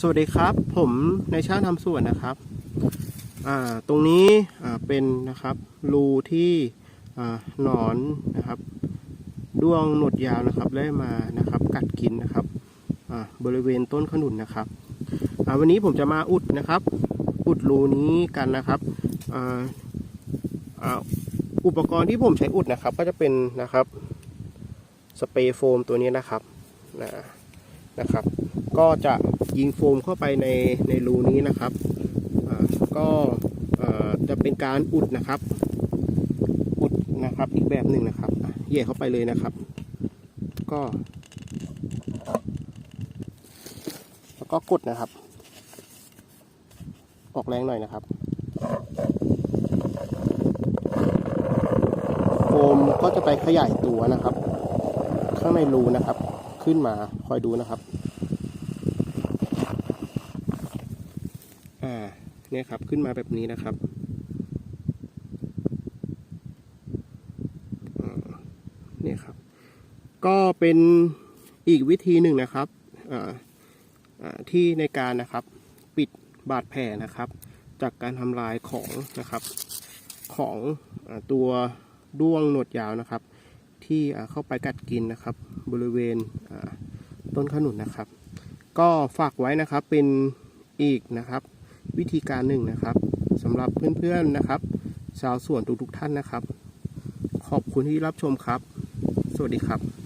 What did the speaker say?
สวัสดีครับ ผมในช่างทำสวนนะครับ ตรงนี้เป็นนะครับรูที่หนอนนะครับด้วงหนวดยาวนะครับได้มานะครับ กัดกินนะครับบริเวณต้นขนุนนะครับวันนี้ผมจะมาอุดนะครับ อุดรูนี้กันนะครับอุปกรณ์ที่ผมใช้อุดนะครับ ก็จะเป็นนะครับสเปรย์โฟมตัวนี้นะครับนะครับ ก็จะ ยิงโฟมเข้าไปในในรูนี้นะครับก็จะเป็นการอุดนะครับ อุดนะครับอีกแบบหนึ่งนะครับอะเหย่เข้าไปเลยนะครับ ก็ แล้วก็กดนะครับ ออกแรงหน่อยนะครับโฟมก็จะไปขยายตัวนะครับ ข้างในรูนะครับ ขึ้นมาคอยดูนะครับ อ่าเนี่ยครับขึ้นมาแบบนี้นะครับเนี่ยครับ ก็เป็นอีกวิธีหนึ่งนะครับที่ในการนะครับปิดบาดแผลนะครับ จากการทำลายของนะครับของอตัวด้วงหนวดยาวนะครับ ที่เข้าไปกัดกินนะครับ บริเวณต้นขนุนนะครับ ก็ฝากไว้นะครับเป็นอีกนะครับ วิธีการหนึ่งนะครับสำหรับเพื่อนๆนะครับ ชาวสวนทุกๆท่านนะครับ ขอบคุณที่รับชมครับ สวัสดีครับ